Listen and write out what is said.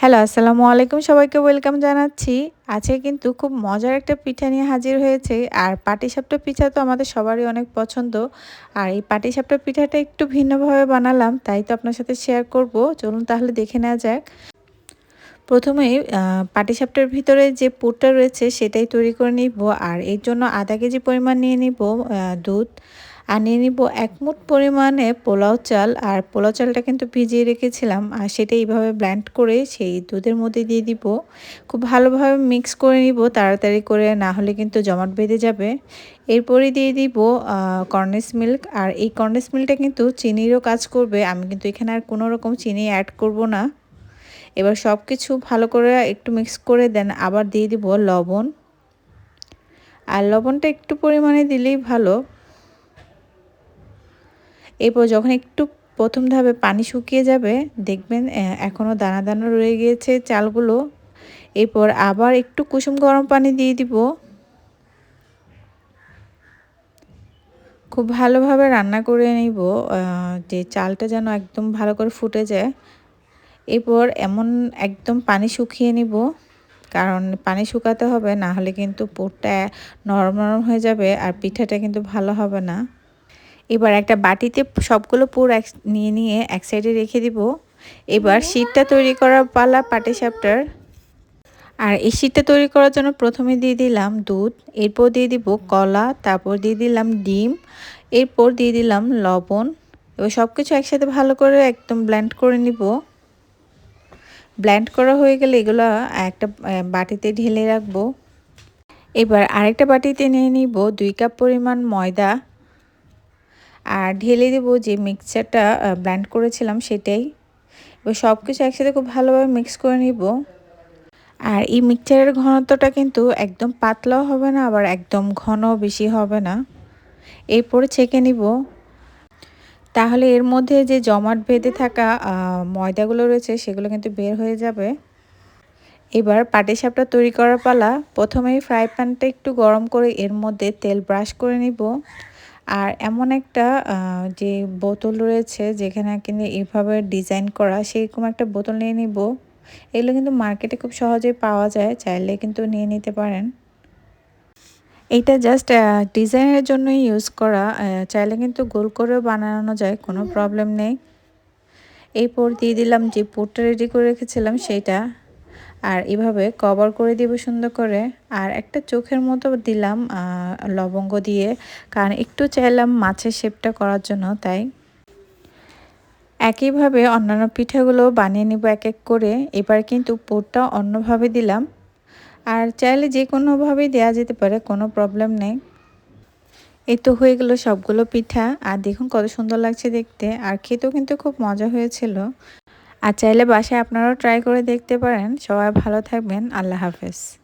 Hello, আসসালামু আলাইকুম সবাইকে, ওয়েলকাম জানাচ্ছি। আজকে কিন্তু খুব মজার একটা পিঠা নিয়ে হাজির হয়েছে। আর পাটিসাপটা পিঠা তো আমাদের সবারই অনেক পছন্দ। আর এই পাটিসাপটা পিঠাটা একটু ভিন্নভাবে বানালাম, তাই তো আপনার সাথে শেয়ার করব। চলুন তাহলে দেখে নেওয়া যাক। প্রথমেই পাটিসাপটার ভিতরে যে পুরটা রয়েছে, সেটাই তৈরি করে নিব। আর এর জন্য আধা কেজি পরিমাণ নিয়ে নিব দুধ। আর নিয়ে নিব এক মুঠ পরিমাণে পোলাও চাল, আর পোলাও চালটা কিন্তু ভিজিয়ে রেখেছিলাম, আর সেটা এইভাবে ব্ল্যান্ড করে সেই দুধের মধ্যে দিয়ে দিব। খুব ভালোভাবে মিক্স করে নিব, তাড়াতাড়ি করে না হলে কিন্তু জমাট বেঁধে যাবে। এরপরে দিয়ে দিব কর্নেস মিল্ক আর এই কর্নেস মিল্কটা কিন্তু চিনিরও কাজ করবে, আমি কিন্তু এখানে আর কোনো রকম চিনি অ্যাড করব না। এবার সব কিছু ভালো করে একটু মিক্স করে দেন, আবার দিয়ে দিব লবণ। আর লবণটা একটু পরিমাণে দিলেই ভালো। এরপর যখন একটু প্রথম ধাপে পানি শুকিয়ে যাবে, দেখবেন এখনও দানা দানা রয়ে গিয়েছে চালগুলো। এরপর আবার একটু কুসুম গরম পানি দিয়ে দিব। খুব ভালোভাবে রান্না করে নিব যে চালটা যেন একদম ভালো করে ফুটে যায়। এরপর এমন একদম পানি শুকিয়ে নিব, কারণ পানি শুকাতে হবে, না হলে কিন্তু পুরটা নরম নরম হয়ে যাবে আর পিঠাটা কিন্তু ভালো হবে না। এবার একটা বাটিতে সবগুলো পুর এক, নিয়ে নিয়ে এক সাইডে রেখে দিব। এবার শীতটা তৈরি করার পালা পাটি সাপটার। আর এই শীতটা তৈরি করার জন্য প্রথমে দিয়ে দিলাম দুধ, এরপর দিয়ে দিব কলা, তারপর দিয়ে দিলাম ডিম, এরপর দিয়ে দিলাম লবণ। এবার সব কিছু একসাথে ভালো করে একদম ব্ল্যান্ড করে নিব। ব্ল্যান্ড করা হয়ে গেলে এগুলো একটা বাটিতে ঢেলে রাখব। এবার আরেকটা বাটিতে নিয়ে নিব দুই কাপ পরিমাণ ময়দা। আর ঢেলে দেবো যে মিক্সচারটা ব্ল্যান্ড করেছিলাম সেটাই। এবার সব কিছু একসাথে খুব ভালোভাবে মিক্স করে নিব। আর এই মিক্সচারের ঘনত্বটা কিন্তু একদম পাতলাও হবে না, আবার একদম ঘন বেশি হবে না। এরপরে ছেঁকে নিব। তাহলে এর মধ্যে যে জমাট বেঁধে থাকা ময়দাগুলো রয়েছে, সেগুলো কিন্তু বের হয়ে যাবে। এবার পাটিসাপটা তৈরি করার পালা প্রথমেই ফ্রাই প্যানটা একটু গরম করে এর মধ্যে তেল ব্রাশ করে নিব। আর এমন একটা যে বোতল রয়েছে যেখানে কিনে এভাবে ডিজাইন করা, সেরকম একটা বোতল নিয়ে নিব। এগুলো কিন্তু মার্কেটে খুব সহজেই পাওয়া যায়, চাইলে কিন্তু নিয়ে নিতে পারেন। এইটা জাস্ট ডিজাইনের জন্যই ইউজ করা চাইলে কিন্তু গোল করেও বানানো যায়, কোনো প্রবলেম নেই। এরপর দিয়ে দিলাম যে পুরটা রেডি করে রেখেছিলাম সেইটা আর এভাবে কভার করে দিব সুন্দর করে। আর একটা চোখের মতো দিলাম লবঙ্গ দিয়ে। কারণ একটু চাইলাম মাছের শেপটা করার জন্য, তাই। একইভাবে অন্যান্য পিঠাগুলো বানিয়ে নিব এক এক করে। এবার কিন্তু পুরটা অন্যভাবে দিলাম। আর চাইলে যে কোনোভাবেই দেওয়া যেতে পারে, কোনো প্রবলেম নেই। এই তো হয়ে গেল সবগুলো পিঠা। আর দেখুন কত সুন্দর লাগছে দেখতে। আর খেতেও কিন্তু খুব মজা হয়েছিল। আর চাইলে বাসায় আপনারাও ট্রাই করে দেখতে পারেন। সবাই ভালো থাকবেন। আল্লাহ হাফেজ।